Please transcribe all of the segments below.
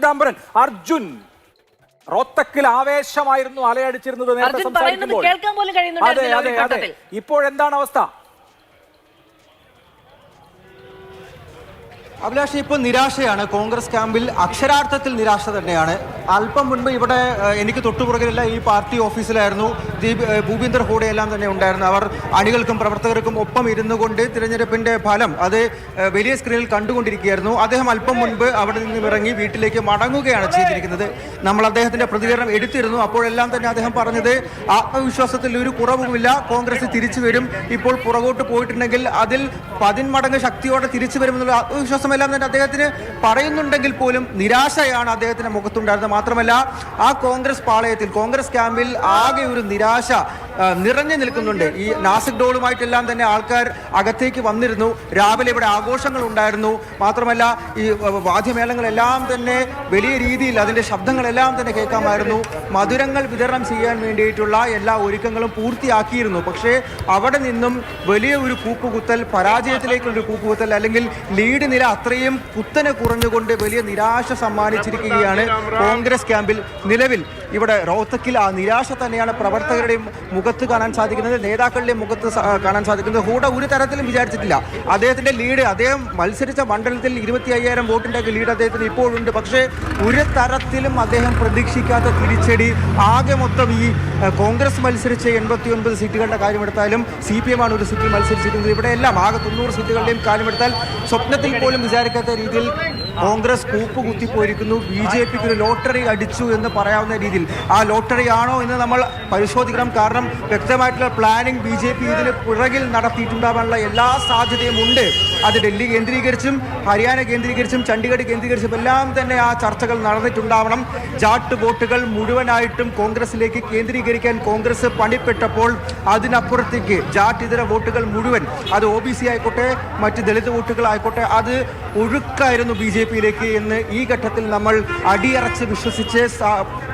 പീതാംബരൻ അർജുൻ. റോത്തക്കിൽ ആവേശമായിരുന്നു അലയടിച്ചിരുന്നത് നേരത്തെ സംസാരിക്കുമ്പോൾ. അതെ അതെ അതെ. ഇപ്പോഴെന്താണ് അവസ്ഥ? അഭിലാഷ് ഇപ്പോൾ നിരാശയാണ്. കോൺഗ്രസ് ക്യാമ്പിൽ അക്ഷരാർത്ഥത്തിൽ നിരാശ തന്നെയാണ്. അല്പം മുൻപ് ഇവിടെ എനിക്ക് തൊട്ടുപുറകിലുള്ള ഈ പാർട്ടി ഓഫീസിലായിരുന്നു ഭൂപീന്ദർ ഹൂഡയെല്ലാം തന്നെ ഉണ്ടായിരുന്നു. അവർ അണികൾക്കും പ്രവർത്തകർക്കും ഒപ്പം ഇരുന്നു കൊണ്ട് തിരഞ്ഞെടുപ്പിന്റെ ഫലം അത് വലിയ സ്ക്രീനിൽ കണ്ടുകൊണ്ടിരിക്കുകയായിരുന്നു. അദ്ദേഹം അല്പം മുൻപ് അവിടെ നിന്നും ഇറങ്ങി വീട്ടിലേക്ക് മടങ്ങുകയാണ് ചെയ്തിരിക്കുന്നത്. നമ്മൾ അദ്ദേഹത്തിന്റെ പ്രതികരണം എടുത്തിരുന്നു. അപ്പോഴെല്ലാം തന്നെ അദ്ദേഹം പറഞ്ഞത് ആത്മവിശ്വാസത്തിൽ ഒരു കുറവുമില്ല. കോൺഗ്രസ് തിരിച്ചു വരും. ഇപ്പോൾ പുറകോട്ട് പോയിട്ടുണ്ടെങ്കിൽ അതിൽ പതിന്മടങ്ങ് ശക്തിയോടെ തിരിച്ചു വരുമെന്നുള്ള ആത്മവിശ്വാസമെല്ലാം തന്നെ അദ്ദേഹത്തിന് പറയുന്നുണ്ടെങ്കിൽ പോലും നിരാശയാണ് അദ്ദേഹത്തിന്റെ മുഖത്തുണ്ടായിരുന്നത്. മാത്രമല്ല ആ കോൺഗ്രസ് പാളയത്തിൽ കോൺഗ്രസ് ക്യാമ്പിൽ ആകെ ഒരു നിരാശ നിറഞ്ഞു നിൽക്കുന്നുണ്ട്. ഈ നാസിക് ഡോളുമായിട്ടെല്ലാം തന്നെ ആൾക്കാർ അകത്തേക്ക് വന്നിരുന്നു. രാവിലെ ഇവിടെ ആഘോഷങ്ങൾ ഉണ്ടായിരുന്നു. മാത്രമല്ല ഈ വാദ്യമേളങ്ങളെല്ലാം തന്നെ വലിയ രീതിയിൽ അതിന്റെ ശബ്ദങ്ങളെല്ലാം തന്നെ കേൾക്കാമായിരുന്നു. മധുരങ്ങൾ വിതരണം ചെയ്യാൻ വേണ്ടിയിട്ടുള്ള എല്ലാ ഒരുക്കങ്ങളും പൂർത്തിയാക്കിയിരുന്നു. പക്ഷേ അവിടെ നിന്നും വലിയ ഒരു കൂപ്പുകുത്തൽ പരാജയത്തിലേക്കുള്ളൊരു കൂപ്പുകുത്തൽ അല്ലെങ്കിൽ ലീഡ് നില അത്രയും കുത്തനെ കുറഞ്ഞുകൊണ്ട് വലിയ നിരാശ സമ്മാനിച്ചിരിക്കുകയാണ് കോൺഗ്രസ് ക്യാമ്പിൽ നിലവിൽ. ഇവിടെ റോത്തക്കിൽ ആ നിരാശ തന്നെയാണ് പ്രവർത്തകരുടെയും മുഖത്ത് കാണാൻ സാധിക്കുന്നത്. നേതാക്കളുടെയും മുഖത്ത് കാണാൻ സാധിക്കുന്നത്. ഹൂഡ ഒരു തരത്തിലും വിചാരിച്ചിട്ടില്ല. അദ്ദേഹത്തിന്റെ ലീഡ് അദ്ദേഹം മത്സരിച്ച മണ്ഡലത്തിൽ ഇരുപത്തി അയ്യായിരം വോട്ടിന്റെ ലീഡ് അദ്ദേഹത്തിന് ഇപ്പോഴുണ്ട്. പക്ഷേ ഒരു തരത്തിലും അദ്ദേഹം പ്രതീക്ഷിക്കാത്ത തിരിച്ചടി. ആകെ മൊത്തം ഈ കോൺഗ്രസ് മത്സരിച്ച എൺപത്തി ഒൻപത് സീറ്റുകളുടെ കാര്യമെടുത്താലും സി പി എം ആണ് ഒരു സീറ്റിൽ മത്സരിച്ചിരിക്കുന്നത്. ഇവിടെ എല്ലാം ആകെ തൊണ്ണൂറ് സീറ്റുകളുടെയും കാര്യമെടുത്താൽ സ്വപ്നത്തിൽ പോലും വിചാരിക്കാത്ത രീതിയിൽ കോൺഗ്രസ് കൂപ്പ് കുത്തിപ്പോയിരിക്കുന്നു ബി ജെ പിക്ക് ഒരു ലോട്ടറി അടിച്ചു എന്ന് പറയാവുന്ന രീതിയിൽ. ആ ലോട്ടറി ആണോ എന്ന് നമ്മൾ പരിശോധിക്കണം. കാരണം വ്യക്തമായിട്ടുള്ള പ്ലാനിംഗ് ബി ജെ പി ഇതിന് പുറകിൽ നടത്തിയിട്ടുണ്ടാവാനുള്ള എല്ലാ സാധ്യതയും ഉണ്ട്. അത് ഡൽഹി കേന്ദ്രീകരിച്ചും ഹരിയാന കേന്ദ്രീകരിച്ചും ചണ്ഡീഗഡ് കേന്ദ്രീകരിച്ചും എല്ലാം തന്നെ ആ ചർച്ചകൾ നടന്നിട്ടുണ്ടാവണം. ജാട്ട് വോട്ടുകൾ മുഴുവനായിട്ടും കോൺഗ്രസിലേക്ക് കേന്ദ്രീകരിക്കാൻ കോൺഗ്രസ് പണിപ്പെട്ടപ്പോൾ അതിനപ്പുറത്തേക്ക് ജാട്ട് ഇതര വോട്ടുകൾ മുഴുവൻ. അത് ഒ ബി സി ആയിക്കോട്ടെ മറ്റ് ദളിത് വോട്ടുകൾ ആയിക്കോട്ടെ അത് ഒഴുക്കായിരുന്നു ബി ജെ പിയിലേക്ക് എന്ന് ഈ ഘട്ടത്തിൽ നമ്മൾ അടിയറച്ച് വിശ്വസിച്ച്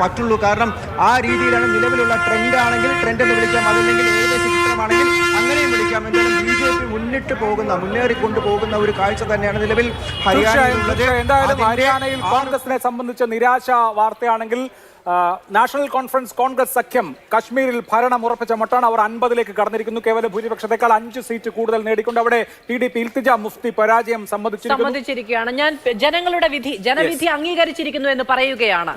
പറ്റുള്ളൂ. കാരണം ആ രീതിയിലാണ് നിലവിലുള്ള ട്രെൻഡ് ആണെങ്കിൽ ട്രെൻഡ് എന്ന് വിളിക്കാം. അതല്ലെങ്കിൽ ഏകദേശ ചിത്രമാണെങ്കിൽ എന്തായാലും ബി ജെ പി മുന്നിട്ട് പോകുന്ന മുന്നേറിക്കൊണ്ട് പോകുന്ന ഒരു കാഴ്ച തന്നെയാണ് നിലവിൽ എന്തായാലും ഹരിയാനയിൽ കോൺഗ്രസിനെ സംബന്ധിച്ച നിരാശ വാർത്തയാണെങ്കിൽ നാഷണൽ കോൺഫറൻസ് കോൺഗ്രസ് സഖ്യം കശ്മീരിൽ ഭരണം ഉറപ്പിച്ച മട്ടാണ് അവർ അൻപതിലേക്ക് കടന്നിരിക്കുന്നു. കേവല ഭൂരിപക്ഷത്തെക്കാൾ അഞ്ച് സീറ്റ് കൂടുതൽ നേടിക്കൊണ്ട് അവിടെ T D P Iltija Mufti പരാജയം സംബന്ധിച്ചിരിക്കുകയാണ് ഞാൻ ജനങ്ങളുടെ വിധി ജനവിധി അംഗീകരിച്ചിരിക്കുന്നു എന്ന് പറയുകയാണ്.